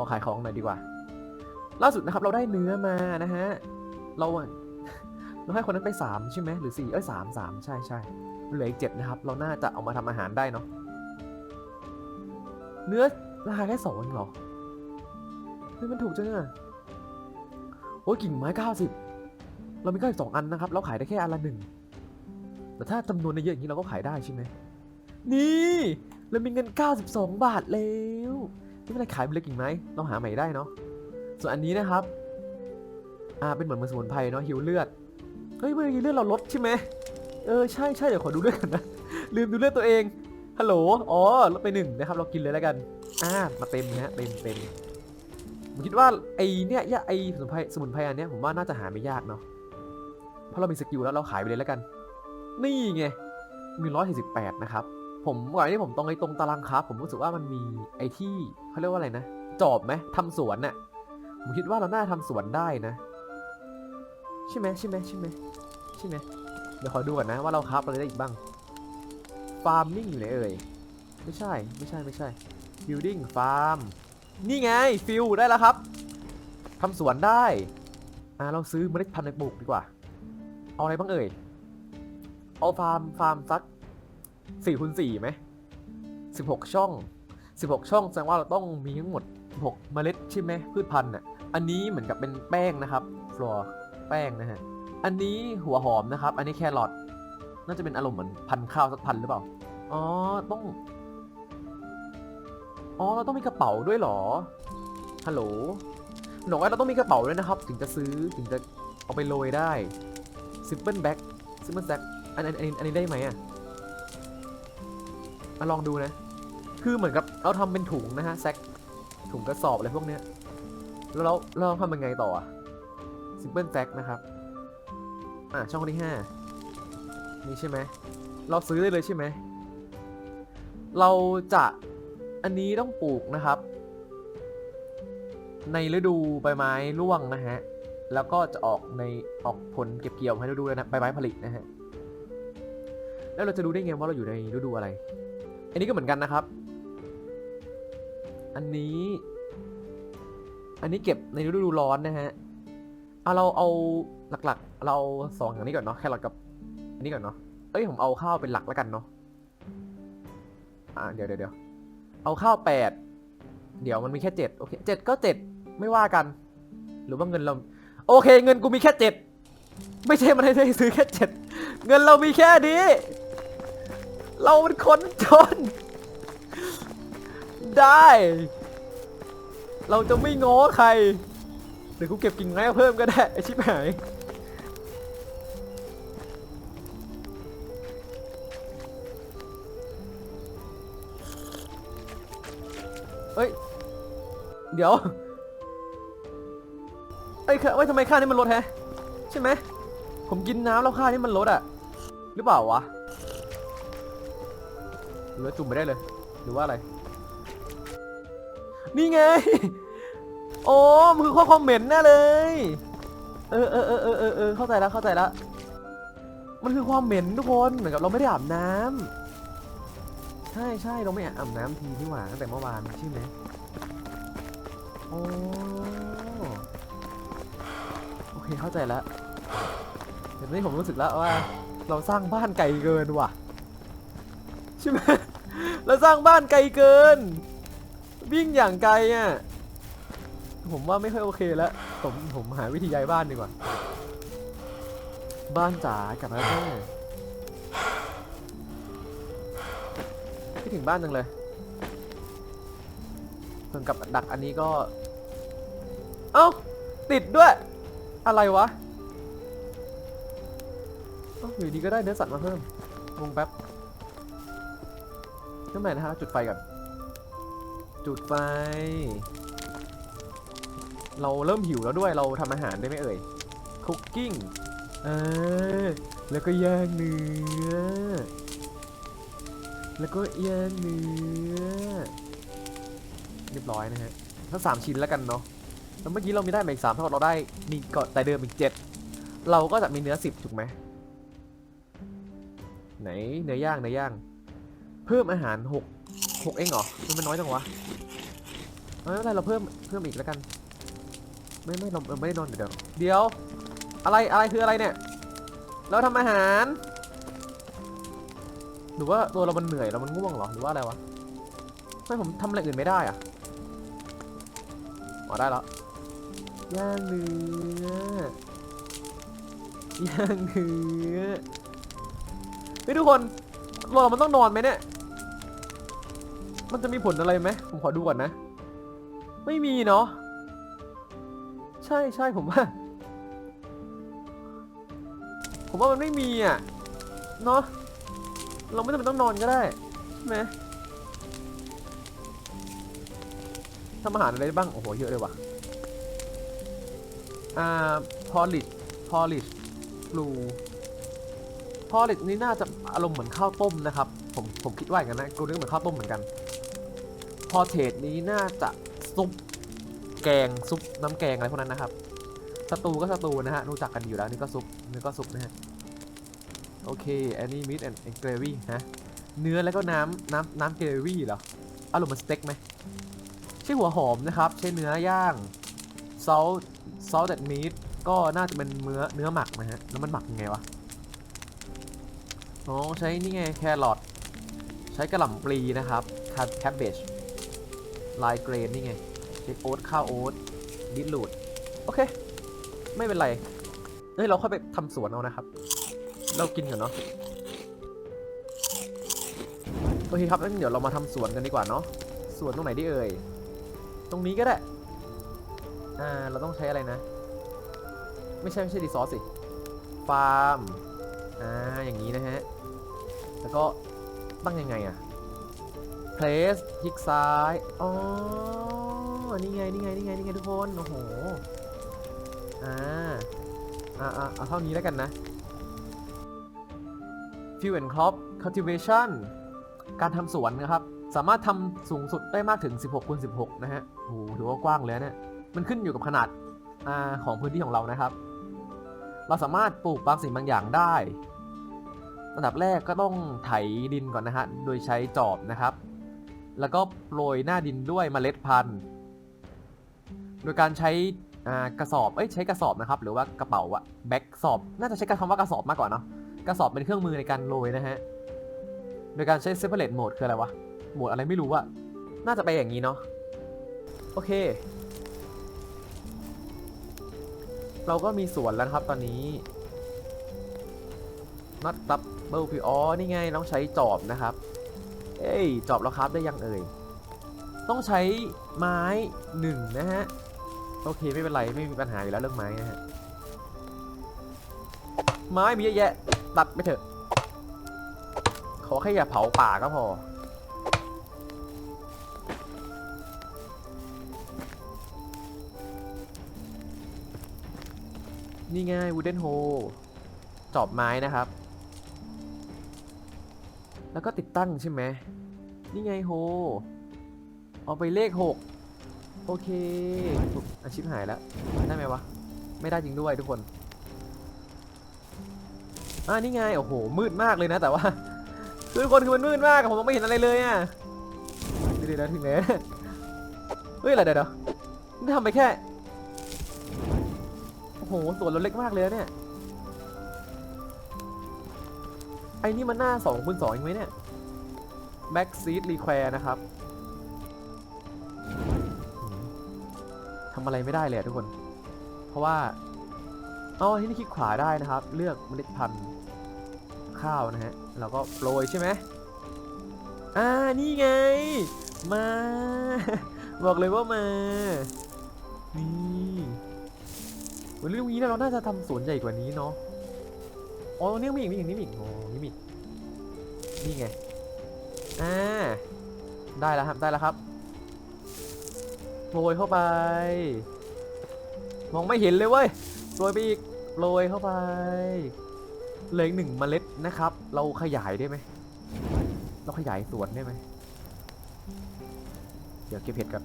อขายของหน่อยดีกว่า ล่าสุดนะครับเราได้เนื้อมานะฮะ เราเราให้คนนั้นไปสามใช่ไหมหรือสี่เอ้ยสามสามใช่ใช่เหลืออีกเจ็ดนะครับ เราน่าจะเอามาทำอาหารได้เนาะเนื้อราคาแค่สองเองหรอเฮ้ยมันถูกจังอะโอ้ยกิ่งไม้เก้าสิบเรามีก้าสิบสองอันนะครับ เราขายได้แค่อันละหนึ่งแต่ถ้าจำนวนเยอะอย่างนี้เราก็ขายได้ใช่ไหมนี่เรามีเงิน 92 บาทแล้ว ไม่เป็นไรขายไปเลยกิ่งไหมเราหาใหม่ได้เนาะส่วนอันนี้นะครับ อ่าเป็นเหมือนมันสมุนไพรเนาะหิวเลือดเฮ้ยเมื่อกี้เลือดเราลดใช่ไหมเออใช่ใช่เดี๋ยวขอดูเลือดกันนะลืมดูเลือดตัวเองฮัลโหลอ๋อลดไปหนึ่งนะครับ เรากินเลยแล้วกัน อ่ามาเต็มนะฮะเต็มเต็มผมคิดว่าไอเนี้ยยาไอสมุนไพรสมุนไพรอันเนี้ยผมว่าน่าจะหาไม่ยากเนาะเพราะเรามีสกิลแล้วเราขายไปเลยแล้วกัน นี่ไงมีร้อยสี่สิบแปดนะครับ ผมก่อนที่ผมตรงไอ้ตรงตารางครับ ผมรู้สึกว่ามันมีไอ้ที่เขาเรียกว่าอะไรนะ จอบไหมทำสวนน่ะ ผมคิดว่าเราน่าทำสวนได้นะ ใช่ไหมใช่ไหมใช่ไหมใช่ไหมเดี๋ยวขอดูก่อนนะว่าเราครับอะไรได้อีกบ้าง farming อยู่ไหนเอ่ย ไม่ใช่ไม่ใช่ไม่ใช่ building farm นี่ไงฟิลได้แล้วครับทำสวนได้ อ่าเราซื้อเมล็ดพันธุ์ไปปลูกดีกว่า เอาอะไรบ้างเอ่ย เอาฟาร์มฟาร์มสัก สี่คูณสี่ไหมสิบหกช่องสิบหกช่องแสดงว่าเราต้องมีทั้งหมดหกเมล็ดใช่ไหมพืชพันธุ์อะอันนี้เหมือนกับเป็นแป้งนะครับฟลอร์แป้งนะฮะอันนี้หัวหอมนะครับ อันนี้แครอทน่าจะเป็นอารมณ์เหมือนพันข้าวสักพันหรือเปล่าอ๋อต้องอ๋อเราต้องมีกระเป๋าด้วยหรอฮัลโหลหนูว่าเราต้องมีกระเป๋าด้วยนะครับ ถึงจะซื้อถึงจะเอาไปโรยได้ simple bag simple bag อันอันอันนี้อันนี้ได้ไหมอะ มาลองดูนะ คือเหมือนกับเราทำเป็นถุงนะฮะแซกถุงกระสอบอะไรพวกเนี้ย แล้วเราเราทำยังไงต่ออะ simple bag นะครับ อะช่องที่ห้านี่ใช่ไหม เราซื้อได้เลยใช่ไหม เราจะอันนี้ต้องปลูกนะครับ ในฤดูใบไม้ร่วงนะฮะ แล้วก็จะออกในออกผลเก็บเกี่ยวให้ฤดูนะใบไม้ผลิตนะฮะแล้วเราจะรู้ได้ไงว่าเราอยู่ในฤดูอะไร นนี้ก็เหมือนกันนะครับ อันนี้ อันนี้เก็บในฤดูร้อนนะฮะเอาเราเอาหลักๆ เราสองอย่างนี้ก่อนเนาะแครอทกับ อันนี้ก่อนเนาะเอ้ยผมเอาข้าวเป็นหลักแล้วกันเนาะอ่าเดี๋ยวเดี๋ยวเดี๋ยวเอาข้าวแปดเดี๋ยวมันมีแค่เจ็ดโอเคเจ็ดก็เจ็ดไม่ว่ากัน หรือว่าเงินเราโอเค เงินกูมีแค่เจ็ดไม่ใช่มันให้ได้ซื้อแค่เจ็ดเงินเรามีแค่นี้ เราเป็นคนจน ได้ เราจะไม่ง้อใครเดี๋ยวกูเก็บกิ่งไม้เพิ่มก็ได้ไอชิบหายเอ้ย เดี๋ยวเอ้ค่ะเอ้ทำไมค่านี้มันลดแฮะ ใช่ไหม ผมกินน้ำแล้วค่านี้มันลดอะหรือเปล่าวะ หรือว่าจุ่มไปได้เลย หรือว่าอะไร นี่ไง โอ้มันคือข้อความเหม็นแน่เลย เออเออเออเออเออเออเข้าใจแล้วเข้าใจแล้ว มันคือความเหม็นทุกคนเหมือนกับเราไม่ได้อาบน้ำใช่ใช่เราไม่อาบน้ำทีนี่หว่าตั้งแต่เมื่อวานใช่ไหมโอ้โอเคเข้าใจแล้วเดี๋ยวนี้ผมรู้สึกแล้วว่า เราสร้างบ้านไกลเกินว่ะ ใช่ไหมเราสร้างบ้านไกลเกิน วิ่งอย่างไกลอะผมว่าไม่ค่อยโอเคแล้วผมผมหาวิธีย้ายบ้านดีกว่า บ้านจ๋ากลับมาแล้วแม่คิดถึงบ้านจังเลยส่วนกับดักอันนี้ก็ เอ้า ติดด้วย อะไรวะเอ้าอยู่ดีก็ได้เนื้อสัตว์มาเพิ่มงงแป๊บ ขึ้นมนะฮะจุดไฟก่อนจุดไฟ เราเริ่มหิวแล้วด้วยเราทำอาหารได้ไหมเอ่ยคุกกิ้งเออแล้วก็ย่างเนื้อ แล้วก็ย่างเนื้อ เรียบร้อยนะฮะทั้งสามชิ้นแล้วกันเนาะแล้วเมื่อกี้เรามีได้มาอีกสามเท่าเราได้มีก่อนแต่เดิมอีกเจ็ดเราก็จะมีเนื้อสิบถูกไหมไหนเนื้อย่างเนื้อย่าง เพิ่มอาหารหกหกเองเหรอมันมันน้อยจังวะอไม่เป็นไรเราเพิ่มเพิ่มอีกแล้วกัน ไม่ไม่เราเราไม่ได้นอนเดี๋ยวเดี๋ยว อะไรอะไรคืออะไรเนี่ย เราทำอาหาร หรือว่าตัวเรามันเหนื่อยเรามันง่วงเหรอหรือว่าอะไรวะไม่ผมทำอะไรอื่นไม่ได้อะอ๋อได้แล้วย่างเนื้อย่างเนื้อเฮ้ยทุกคนเรามันต้องนอนไหมเนี่ย มันจะมีผลอะไรไหมผมขอดูก่อนนะ ไม่มีเนาะใช่ใช่ผมว่า ผมว่ามันไม่มีอะเนาะเราไม่จำเป็นต้องนอนก็ได้ใช่ไหมทำอาหารอะไรบ้างโอ้โหเยอะเลยว่ะอ่าพอลิชพอลิชบลูพอลิชนี่น่าจะอารมณ์เหมือนข้าวต้มนะครับ ผมผมคิดว่าอย่างนั้นนะกูนึกเหมือนข้าวต้มเหมือนกัน พอเทรดนี้น่าจะซุปแกงซุปน้ำแกงอะไรพวกนั้นนะครับสตูก็สตูนะฮะรู้จักกันอยู่แล้วนี่ก็ซุปนี่ก็ซุปนะฮะโอเคอันนี้มิ a แอนด์เกรวี่ฮะเนื้อแล้วก็น้ำน้ำน้ำเกรวี่เหรออารมณ์มือนสเต็กไหมใช่หัวหอมนะครับใช้เนื้อย่างซอสซอส that meat ก็น่าจะเป็นเนื้อเนื้อหมักนะฮะแล้วมันหมักยังไงวะอ๋อใช้นี่ไงแครอทใช้กระหล่ำปลีนะครับแคบเบจ ลายเกรนนี่ไงเช็คโอ๊ตข้าวโอ๊ตดิลูดโอเค ไม่เป็นไรเฮ้ยเราค่อยไปทำสวนเอานะครับ เรากินกันเนาะโอเคครับงั้นเดี๋ยวเรามาทำสวนกันดีกว่าเนาะสวนตรงไหนดีเอ่ยตรงนี้ก็ได้อ่าเราต้องใช้อะไรนะ ไม่ใช่ไม่ใช่ดีซอสสิฟาร์มอ่าอย่างนี้นะฮะแล้วก็ตั้งยังไงอะ place คลิกซ้าย อ๋อ นี่ไง นี่ไง นี่ไง นี่ไงทุกคน โอ้โห อ่า อ่าเอาเท่านี้แล้วกันนะ Field and Crop Cultivation การทำสวนนะครับ สามารถทำสูงสุดได้มากถึง 16คูณ16 นะฮะ โอ้โห ถือว่ากว้างเลยนะเนี่ย มันขึ้นอยู่กับขนาดอ่าของพื้นที่ของเรานะครับ เราสามารถปลูกบางสิ่งบางอย่างได้ อันดับแรกก็ต้องไถดินก่อนนะฮะ โดยใช้จอบนะครับ แล้วก็โปรยหน้าดินด้วยเมล็ดพันธุ์ โดยการใช้กระสอบเอ้ยใช้กระสอบนะครับ หรือว่ากระเป๋าอะแบ็กสอบ น่าจะใช้คำว่ากระสอบมากกว่าเนาะกระสอบเป็นเครื่องมือในการโรยนะฮะ โดยการใช้ separate mode คืออะไรวะ โหมดอะไรไม่รู้อะน่าจะไปอย่างนี้เนาะโอเค เราก็มีสวนแล้วครับตอนนี้ not double p อ๋อนี่ไงต้องใช้จอบนะครับ เอ้ยจอบเราครับได้ยังเอ่ย ต้องใช้ไม้หนึ่งนะฮะ โอเคไม่เป็นไรไม่มีปัญหาอยู่แล้วเรื่องไม้นะฮะ ไม้มีเยอะแยะ ตัดไปเถอะ ขอแค่อย่าเผาป่าก็พอ นี่ไง wooden hoe จอบไม้นะครับ แล้วก็ติดตั้งใช่ไหมนี่ไงโฮ เอาไปเลข 6 โอเคถูกอาชิพหายแล้ว ได้ไหมวะ ไม่ได้จริงด้วยทุกคนอ่านี่ไง โอ้โห มืดมากเลยนะ แต่ว่าคือทุกคนคือมันมืดมากผมมองไม่เห็นอะไรเลยอะเดี๋ยวเดี๋ยวถึงไหนเฮ้ยอะไรเดี๋ยวเดี๋ยวนี่ทำไปแค่ โอ้โหสวนเราเล็กมากเลยเนี่ย ไอ้นี่มันหน้า2คูณ2เองไหมเนี่ย back seat require นะครับ ทำอะไรไม่ได้เลยทุกคน เพราะว่าอ๋อที่นี่คลิกขวาได้นะครับ เลือกเมล็ดพันธุ์ข้าวนะฮะ แล้วก็โปรยใช่ไหมอ่า นี่ไง มา บอกเลยว่ามา นี่วันเรื่องนี้เราน่าจะทำสวนใหญ่กว่านี้เนาะ อ๋อตรงนี้มีอีกมีอีกนี่มีอีกโอ้นี่มีนี่ไงอ่าได้แล้วครับได้แล้วครับโรยเข้าไป มองไม่เห็นเลยเว้ยโรยไปอีกโรยเข้าไปเหลืออีกหนึ่งเมล็ดนะครับ เราขยายได้ไหมเราขยายสวนได้ไหมเดี๋ยวเก็บเห็ดกัน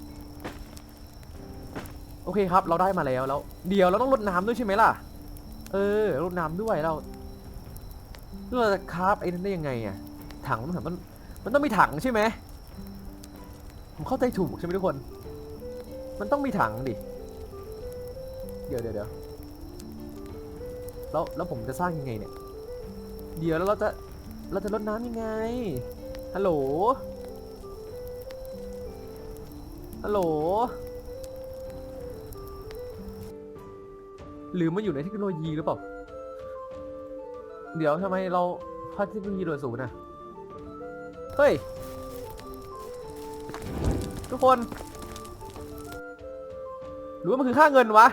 โอเคครับ เราได้มาแล้วแล้ว เดี๋ยวเราต้องรดน้ำด้วยใช่ไหมล่ะ เออรดน้ำด้วยเรา เราจะคาฟไอ้นั้นได้ยังไงอะถังมันมันมันต้องมีถังใช่ไหมผมเข้าใจถูกใช่ไหมทุกคน มันต้องมีถังดิ เดี๋ยวเดี๋ยวเดี๋ยวแล้วแล้วผมจะสร้างยังไงเนี่ย เดี๋ยวแล้วเราจะเราจะลดน้ำยังไง ฮัลโหล ฮัลโหล หรือมันอยู่ในเทคโนโลยีหรือเปล่า เดี๋ยวทำไมเราพาเทคโนโลยีโดยศูนย์นะเฮ้ย ทุกคน หรือว่ามันคือค่าเงินวะ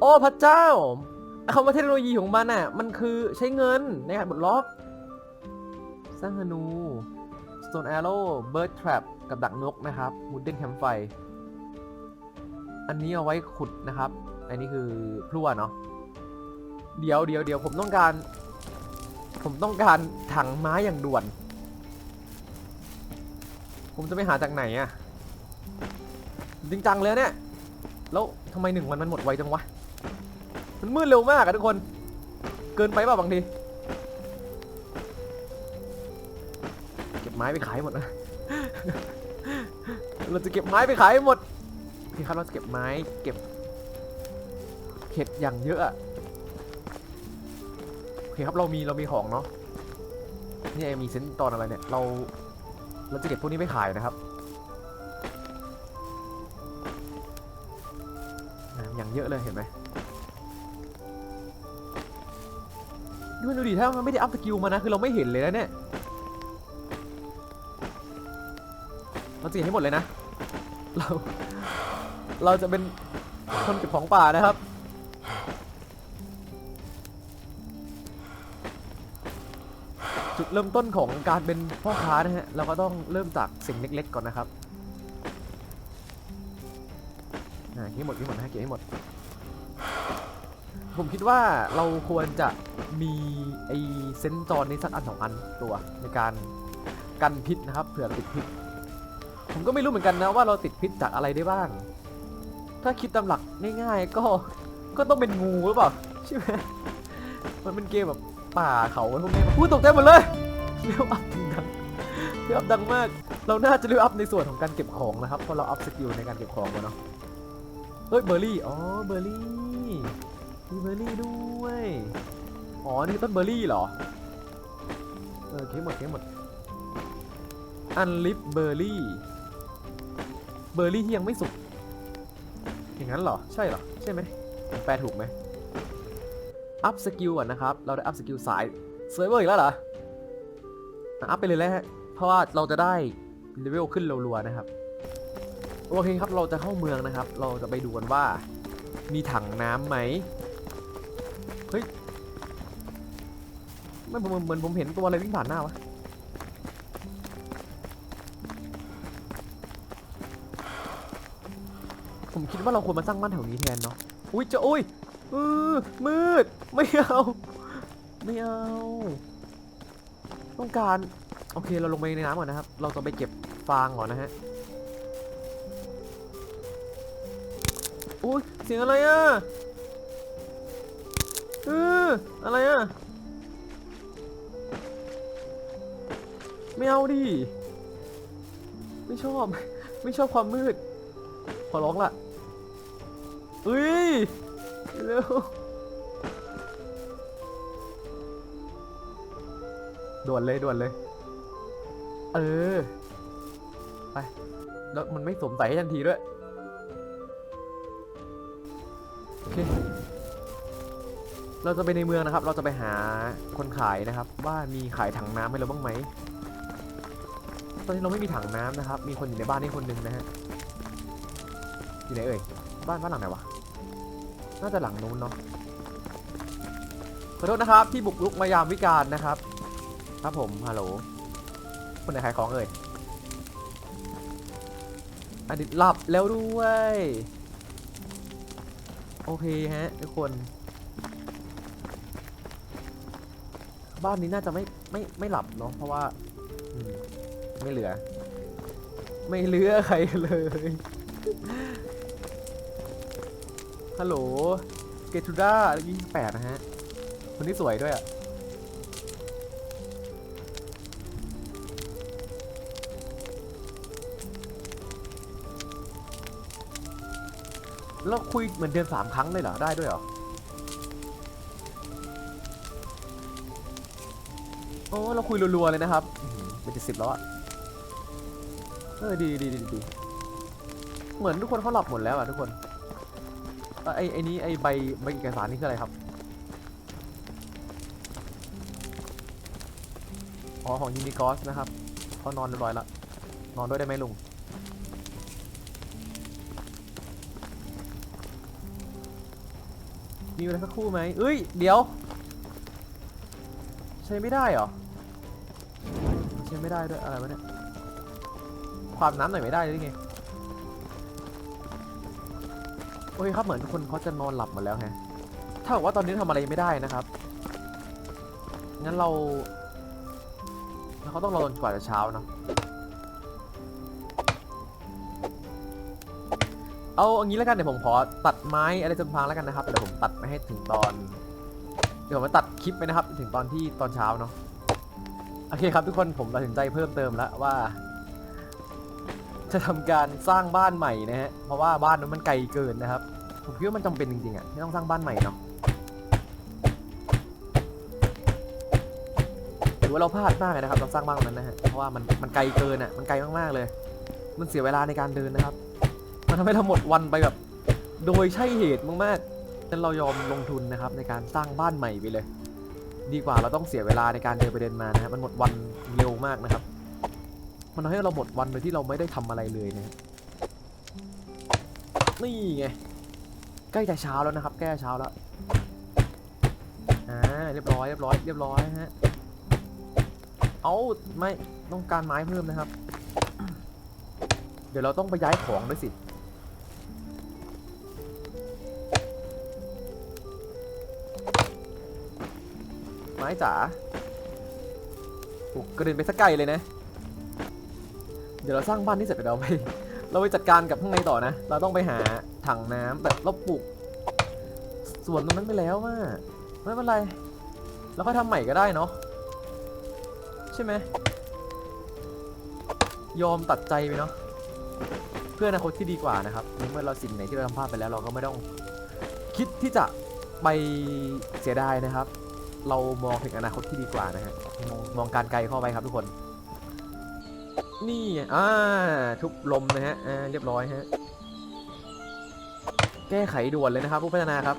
โอ้พระเจ้าไอคำว่าเทคโนโลยีของมันอะ มันคือใช้เงินในการบดล็อก สร้างธนู Stone Arrow Bird Trap กับดักนกนะครับ Wooden Campfire อันนี้เอาไว้ขุดนะครับ อันนี้คือพลั่วเนาะเดี๋ยวเดี๋ยวเดี๋ยวผมต้องการ ผมต้องการถังไม้อย่างด่วน ผมจะไปหาจากไหนอะจริงจังเลยเนี่ย แล้วทำไมหนึ่งวันมันหมดไวจังวะ มันมืดเร็วมากอะทุกคน เกินไปเปล่าบางที เก็บไม้ไปขายหมดนะ เราจะเก็บไม้ไปขายหมด โอเคครับเราเก็บไม้เก็บเห็ดอย่างเยอะโอเคครับเรามีเรามีของเนาะนี่มีเซนต์ตอนอะไรเนี่ยเราเราจะเก็บพวกนี้ไปขายนะครับอ่าอย่างเยอะเลยเห็นไหมดูดูดิถ้ามันไม่ได้อัพสกิลมานะคือเราไม่เห็นเลยนะเนี่ยเราจะเห็นให้หมดเลยนะเรา เราจะเป็นคนเก็บของป่านะครับ จุดเริ่มต้นของการเป็นพ่อค้านะฮะเราก็ต้องเริ่มจากสิ่งเล็กๆก่อนนะครับอ่าเก็บหมดเก็บหมดนะฮะเก็บให้หมด ผมคิดว่าเราควรจะมีไอเซนจอนในสักอันสองอันตัวในการกันพิษนะครับเผื่อติดพิษผมก็ไม่รู้เหมือนกันนะว่าเราติดพิษจากอะไรได้บ้าง ถ้าคิดตามหลักง่ายๆก็ก็ต้องเป็นงูหรือเปล่าใช่ไหมมันเป็นเกมแบบป่าเขาพวกนี้พูดตกใจหมดเลยเรียกอัพดังเรียกอัพดังมาก เราน่าจะเรียกอัพในส่วนของการเก็บของนะครับเพราะเราอัพสกิลในการเก็บของมาเนาะเฮ้ยเบอร์รี่อ๋อเบอร์รี่มีเบอร์รี่ด้วยอ๋อนี่คือต้นเบอร์รี่เหรอเออเก็บหมดเก็บหมดอันลิฟเบอร์รี่เบอร์รี่ที่ยังไม่สุก อย่างนั้นเหรอ ใช่เหรอ ใช่ไหมผมแปลถูกไหมอัพสกิลก่อนนะครับ เราได้อัพสกิลสายเซิร์ฟเวอร์อีกแล้วเหรออัพไปเลยแล้วฮะเพราะว่าเราจะได้เลเวลขึ้นรัวๆนะครับ โอเคครับ เราจะเข้าเมืองนะครับ เราจะไปดูกันว่า มีถังน้ำไหม เฮ้ย ไม่ผมเหมือนผมเห็นตัวอะไรวิ่งผ่านหน้าวะ ผมคิดว่าเราควรมาสร้างบ้านแถวนี้แทนเนาะอุ้ยจะอุ้ยเออมืดไม่เอาไม่เอาต้องการโอเคเราลงไปในน้ำก่อนนะครับ เราจะไปเก็บฟางก่อนนะฮะอุ้ยเสียงอะไรอะเอออะไรอะไม่เอาดิไม่ชอบ ไม่ชอบความมืด ขอร้องล่ะ เฮ้ยเร็วด่วนเลยด่วนเลย เออ ไป แล้วมันไม่สวมใส่ให้ทันทีด้วย โอเค เราจะไปในเมืองนะครับ เราจะไปหาคนขายนะครับ ว่ามีขายถังน้ำให้เราบ้างไหม ตอนนี้เราไม่มีถังน้ำนะครับ มีคนอยู่ในบ้านนี่คนหนึ่งนะฮะ อยู่ไหนเอ่ย บ้านบ้านหลังไหนวะ น่าจะหลังนู้นเนาะขอโทษนะครับที่บุกรุกมายามวิการนะครับ ครับผมฮัลโหลคนไหนขายของเอ่ยอดิตหลับแล้วด้วย โอเคฮะทุกคน บ้านนี้น่าจะไม่ไม่ไม่หลับเนาะเพราะว่าไม่เหลือ ไม่เหลือใครเลย ฮัลโหล เกตูด้ายี่สิบแปดนะฮะ คนที่สวยด้วยอะ แล้วคุยเหมือนเดือนสามครั้งเลยเหรอ ได้ด้วยเหรอ โอ้ เราคุยรัวๆเลยนะครับเป็นจ็สิบแล้วอะ เออ ดีดีดีดีเหมือนทุกคนเขาหลับหมดแล้วอะทุกคน เอ่อไอไอนี้ไอ้ใบใบเอกสารนี่คืออะไรครับ อ๋อของยูนิคอสนะครับเขานอนเรียบร้อยแล้วนอนด้วยได้ไหมลุง มีเวลาสักครู่ไหมเอ้ย เดี๋ยว ใช้ไม่ได้เหรอ ใช้ไม่ได้ด้วยอะไรวะเนี่ย ความน้ำหน่อยไม่ได้หรือไง โอเคครับเหมือนทุกคนเขาจะนอนหลับหมดแล้วฮะถ้าบอกว่าตอนนี้ทำอะไรไม่ได้นะครับงั้นเราเขาต้องรอจนกว่าจะเช้าเนาะเอาอย่างนี้แล้วกันเดี๋ยวผมขอตัดไม้อะไรจนพังแล้วกันนะครับเดี๋ยวผมตัดไปให้ถึงตอน เดี๋ยวผมมาตัดคลิปไปนะครับ ถึงตอนที่ตอนเช้าเนาะโอเคครับทุกคนผมตัดสินใจเพิ่มเติมแล้วว่า จะทำการสร้างบ้านใหม่นะฮะ เพราะว่าบ้านนั้นมันไกลเกินนะครับ ผมคิดว่ามันจำเป็นจริงๆอะที่ต้องสร้างบ้านใหม่เนาะถือว่าเราพลาดมากเลยนะครับ เราสร้างบ้านนั้นนะฮะ เพราะว่ามันมันไกลเกินอะ มันไกลมากๆเลย มันเสียเวลาในการเดินนะครับ มันทำให้เราหมดวันไปแบบ โดยใช่เหตุมากๆนั้นเรายอมลงทุนนะครับ ในการสร้างบ้านใหม่ไปเลย ดีกว่าเราต้องเสียเวลาในการเดินไปเดินมานะครับมันหมดวันเร็วมากนะครับ มันทำให้เราหมดวันโดยที่เราไม่ได้ทำอะไรเลยนะนี่ไงใกล้จะเช้าแล้วนะครับใกล้จะเช้าแล้วอ่าเรียบร้อยเรียบร้อยเรียบร้อยฮะเอาไม่ต้องการไม้เพิ่มนะครับ เดี๋ยวเราต้องไปย้ายของด้วยสิไม้จ๋าโอ้กระเด็นไปสักไกลเลยนะ เดี๋ยวเราสร้างบ้านที่เสร็จเดี๋ยวเราไป เราไปจัดการกับข้างในต่อนะ เราต้องไปหาถังน้ำแต่เราปลูกสวนตรงนั้นไปแล้วว่าไม่เป็นไรเราก็ทำใหม่ก็ได้เนาะใช่ไหมยอมตัดใจไปเนาะเพื่ออนาคตที่ดีกว่านะครับเมื่อเราสิ่งไหนที่เราทำพลาดไปแล้วเราก็ไม่ต้องคิดที่จะไปเสียดายนะครับ เรามองถึงอนาคตที่ดีกว่านะฮะมองมองการไกลเข้าไปครับทุกคน นี่อ่าทุบลมนะฮะอ่าเรียบร้อยฮะ แก้ไขด่วนเลยนะครับ ผู้พัฒนาครับ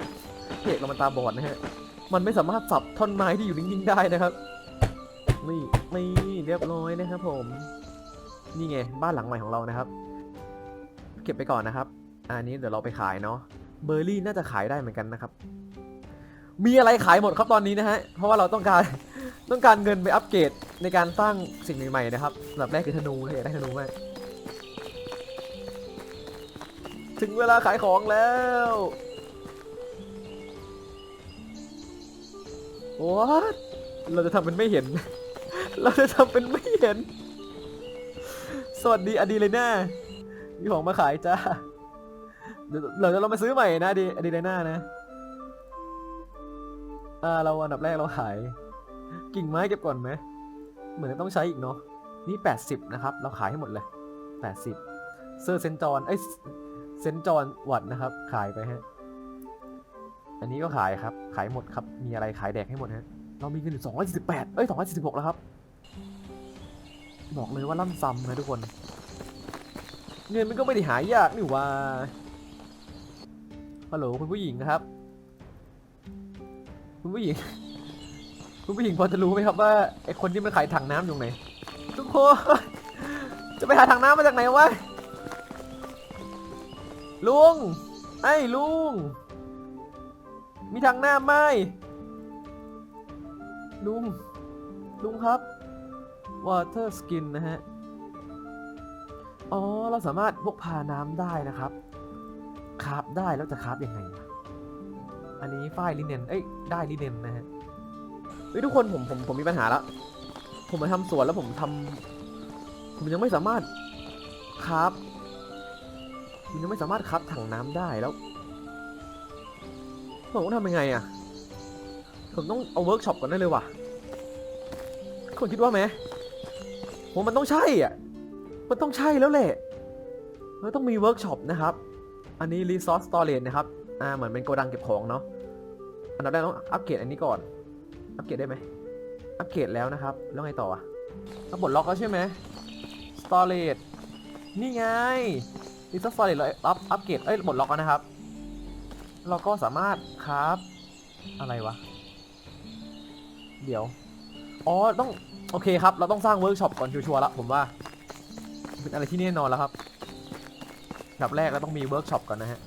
เพจเรามันตาบอดนะฮะ มันไม่สามารถสับท่อนไม้ที่อยู่นิ่งๆได้นะครับนี่นี่เรียบร้อยนะครับผม นี่ไงบ้านหลังใหม่ของเรานะครับ เก็บไปก่อนนะครับ อันนี้เดี๋ยวเราไปขายเนาะ เบอร์รี่น่าจะขายได้เหมือนกันนะครับ มีอะไรขายหมดครับตอนนี้นะฮะ เพราะว่าเราต้องการต้องการเงินไปอัปเกรด ในการสร้างสิ่งใหม่ๆนะครับอันดับแรกคือธนูอยากได้ธนูมากถึงเวลาขายของแล้วว้าเราจะทำเป็นไม่เห็น เราจะทำเป็นไม่เห็น สวัสดีอดีเลยน่ามีของมาขายจ้าเดี๋ยวเดี๋ยวเรามาซื้อใหม่นะอดีอดีเลยน่านะอ่าเราอันดับแรกเราขาย กิ่งไม้เก็บก่อนไหม เหมือนต้องใช้อีกเนาะนี่ 80 นะครับ เราขายให้หมดเลย 80 เซอร์เซนจอนเอ้ยเซนจอนวัดนะครับ ขายไปฮะ อันนี้ก็ขายครับ ขายหมดครับ มีอะไรขายแดกให้หมดฮะ เรามีเงินอยู่248เอ้ย246แล้วครับ บอกเลยว่าล่ำซ้ำนะทุกคน เงินมันก็ไม่ได้หายากนี่หว่าฮัลโหลคุณผู้หญิงนะครับ คุณผู้หญิง คุณผู้หญิงพอจะรู้ไหมครับว่าไอคนที่มันขายถังน้ำอยู่ไหนทุกคนจะไปหาถังน้ำมาจากไหนวะลุงไอ้ลุง มีถังน้ำไหมลุง ลุงครับ water skin นะฮะ อ๋อ เราสามารถพกพาน้ำได้นะครับคราฟได้แล้วจะคราฟยังไง อันนี้ฝ้ายลิเนนเอ้ย ได้ลิเนนนะฮะ ฮ้ยทุกคนผมผมผมมีปัญหาแล้ว ผมมาทำสวนแล้วผมทำผมยังไม่สามารถคราฟผมยังไม่สามารถคราฟถังน้ำได้แล้วผมต้องทำยังไงอะผมต้องเอาเวิร์กช็อปก่อนได้เลยว่ะคนคิดว่าไหมผมมันต้องใช่อะ มันต้องใช่แล้วแหละมันต้องมีเวิร์กช็อปนะครับ อันนี้ resource storage นะครับ อ่า เหมือนเป็นโกดังเก็บของเนาะ อันดับแรกต้องอัปเกรดอันนี้ก่อน อัปเกรดได้ไหมอัปเกรดแล้วนะครับ แล้วไงต่ออะต้องปลดล็อกแล้วใช่ไหม storage นี่ไง resource storage เลยอัพอัปเกรดเอ้ยปลดล็อกแล้วนะครับ เราก็สามารถครับ อะไรวะ เดี๋ยว อ๋อ ต้อง โอเคครับ เราต้องสร้างเวิร์กช็อปก่อนชัวร์ๆล้วผมว่า เป็นอะไรที่แน่นอนแล้วครับอันดับแรกเราต้องมีเวิร์กช็อปก่อนนะฮะ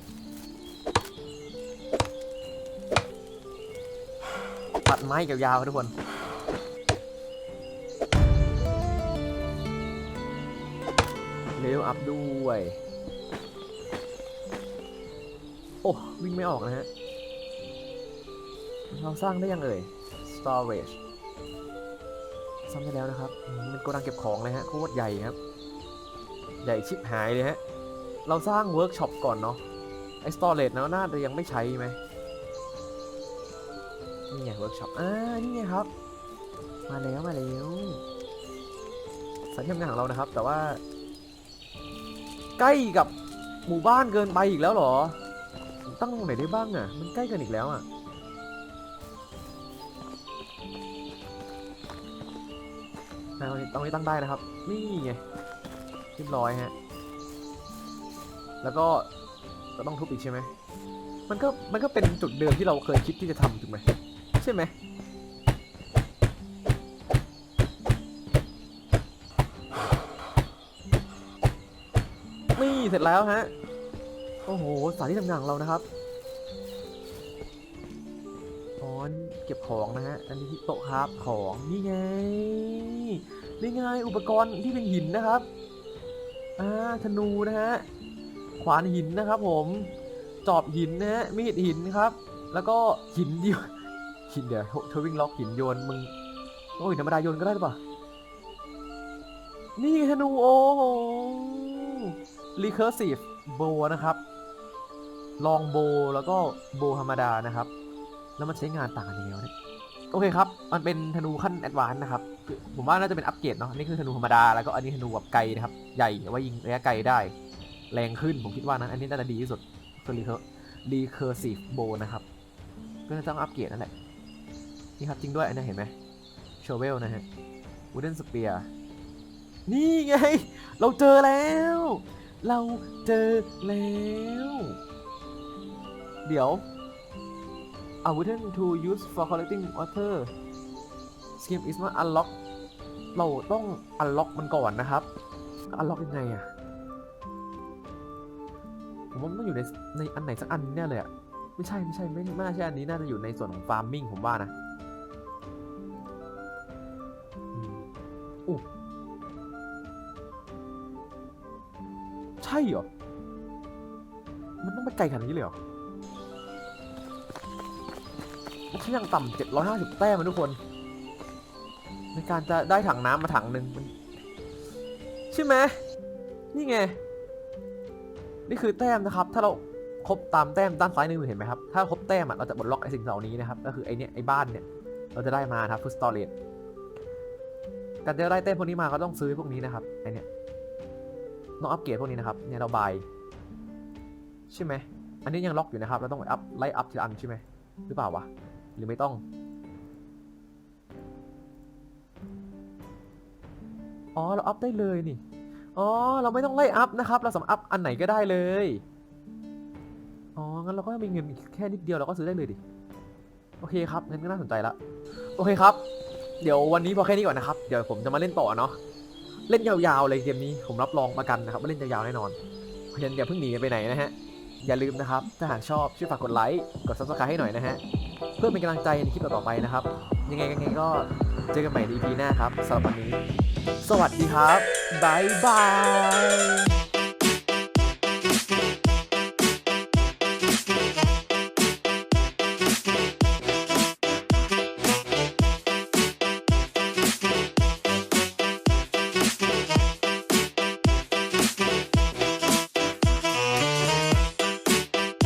ไม้ยาวๆครับทุกคน เลวอัพด้วย โอ้วิ่งไม่ออกนะฮะ เราสร้างได้ยังเอ่ย storage ซ่อมได้แล้วนะครับมเป็นโกดังเก็บของเลยฮะ โคตรใหญ่ครับ ใหญ่ชิบหายเลยฮะ เราสร้างเวิร์กช็อปก่อนเนาะ ไอ้ storage นะน่าจะยังไม่ใช้ไหม นี่ไงเวิร์กช็อปอ่านี่ไงครับ มาแล้วมาแล้วสถานที่ทำงานของเรานะครับ แต่ว่า ใกล้กับหมู่บ้านเกินไปอีกแล้วเหรอ ตั้งตรงไหนได้บ้างอะ มันใกล้กันอีกแล้วอะอ่าตรงนี้ตรงนี้ตั้งได้นะครับ นี่ไงเรียบร้อยฮะ แล้วก็ก็ต้องทุบอีกใช่ไหมมันก็มันก็เป็นจุดเดิมที่เราเคยคิดที่จะทำถูกไหม ใช่ไหมนี่เสร็จแล้วฮะ โอ้โห สถานที่ทำงานของเรานะครับอ๋อนเก็บของนะฮะ อันนี้ที่โต๊ะครับของ นี่ไง นี่ไง อุปกรณ์ที่เป็นหินนะครับ อ่า ธนูนะฮะ ขวานหินนะครับผม จอบหินนะฮะ มีดหินครับ แล้วก็หินเดียว หินเดี๋ยวทวิงล็อกหินโยนมึงโอ้ยธรรมดาโยนก็ได้หรือเปล่านี่ธนูโอ้โห recursive bow นะครับ ลองโบแล้วก็โบธรรมดานะครับ แล้วมันใช้งานต่างกันยังไงวะเนี่ยโอเคครับ มันเป็นธนูขั้นแอดวานซ์นะครับคือผมว่าน่าจะเป็นอัปเกรดเนาะนี่คือธนูธรรมดา แล้วก็อันนี้ธนูแบบไกลนะครับ ใหญ่ไว้ยิงระยะไกลได้ แรงขึ้นผมคิดว่านะ อันนี้น่าจะดีที่สุดคือ recur- recursive bow นะครับ ก็จะต้องอัปเกรดนั่นแหละ นี่ครับจริงด้วยนนี้เห็นไหม shovel นะฮะ wooden spear นี่ไง เราเจอแล้ว เราเจอแล้ว เดี๋ยว a wooden to use for collecting water scheme is not unlock เราต้อง unlock มันก่อนนะครับ unlock ยังไงอะผมว่ามันต้องอยู่ในในอันไหนสักอันแน่เลยอะไม่ใช่ไม่ใช่ไม่ไม่น่าใช่อันนี้น่าจะอยู่ในส่วนของ farming ผมว่านะ ช่เหรอ มันต้องไปไกลขนาดนี้เลยเหรอใช่ยังต่ำเจ็ดร้อยห้าสิบแต้มนะทุกคน ในการจะได้ถังน้ำมาถังหนึ่งมันใช่ไหมนี่ไง นี่คือแต้มนะครับ ถ้าเราครบตามแต้มด้านซ้ายมือเห็นไหมครับ ถ้าครบแต้มเราจะปลดล็อกไอ้สิ่งเหล่านี้นะครับ ก็คือไอ้เนี้ยไอ้บ้านเนี่ย เราจะได้มาครับฟุตสตอเรจการจะได้แต้มพวกนี้มาก็ต้องซื้อพวกนี้นะครับไอเนี้ย ต้องอัปเกรดพวกนี้นะครับเนี่ยเราบายใช่ไหมอันนี้ยังล็อกอยู่นะครับ เราต้องอัพไล่อัพทีละอันใช่ไหมหรือเปล่าวะหรือไม่ต้องอ๋อเราอัพได้เลยนี่อ๋อเราไม่ต้องไล่อัพนะครับ เราสามารถอัพอันไหนก็ได้เลยอ๋องั้นเราก็มีเงินแค่นิดเดียวเราก็ซื้อได้เลยดิโอเคครับงั้นก็น่าสนใจละโอเคครับ เดี๋ยววันนี้พอแค่นี้ก่อนนะครับ เดี๋ยวผมจะมาเล่นต่อเนาะ เล่นยาวๆเลยเกมนี้ผมรับรองประกันนะครับว่าเล่นยาวๆแน่นอนเพราะฉะนั้นอย่าเพิ่งหนีไปไหนนะฮะอย่าลืมนะครับถ้าหากชอบช่วยฝากกดไลค์กดซับสไครต์ให้หน่อยนะฮะเพื่อเป็นกำลังใจในคลิปต่อๆไปนะครับ ยังไงยังไงก็เจอกันใหม่ใน EP หน้าครับสำหรับวันนี้ สวัสดีครับบ๊ายบาย